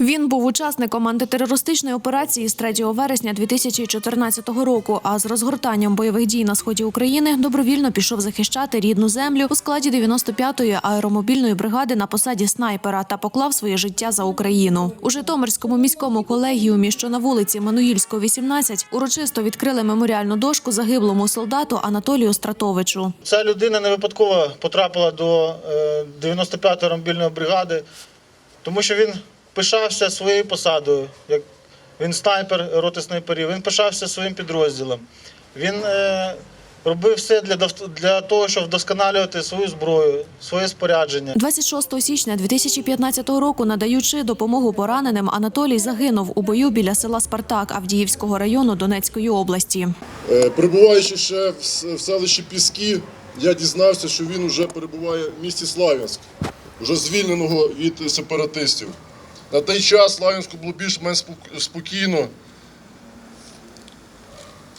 Він був учасником антитерористичної операції з 3 вересня 2014 року. А з розгортанням бойових дій на сході України добровільно пішов захищати рідну землю у складі 95-ї аеромобільної бригади на посаді снайпера та поклав своє життя за Україну. У Житомирському міському колегіумі, що на вулиці Мануїльського, 18, урочисто відкрили меморіальну дошку загиблому солдату Анатолію Стратовичу. Ця людина не випадково потрапила до е, 95-ї ромбільної бригади, тому що він пишався своєю посадою. Як він снайпер роти снайперів, він пишався своїм підрозділом. Він е, робив все для, для того, щоб вдосконалювати свою зброю, своє спорядження. 26 січня 2015 року, надаючи допомогу пораненим, Анатолій загинув у бою біля села Спартак Авдіївського району Донецької області. Е, Перебуваючи ще в в селищі Піски, я дізнався, що він вже перебуває в місті Слав'янськ, вже звільненого від сепаратистів. На той час Слав'янську було більш-менш спок- спокійно.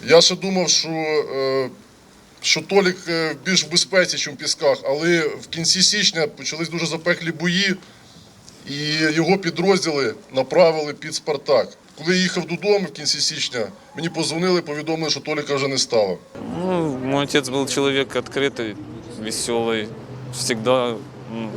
Я ще думав, що, е, що Толік е, більш в безпеці, ніж в Пісках, але в кінці січня почались дуже запеклі бої, і його підрозділи направили під Спартак. Коли я їхав додому в кінці січня, мені позвонили, повідомили, що Толіка вже не стало. Ну, мой отец был человек открытый, веселый, всегда ну,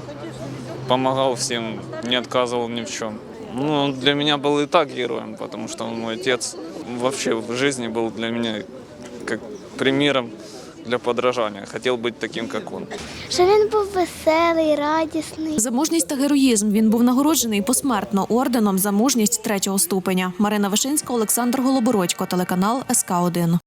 помогал всем, не отказывал ни в чем. Ну, он для меня был и так героем, потому что он мой отец вообще в жизни был для меня как примером для подражания. Хотел быть таким, как он. Що він був веселий, радісний. За мужність та героїзм він був нагороджений посмертно орденом за мужність третього ступеня. Марина Вишинська, Олександр Голобородько, телеканал СК 1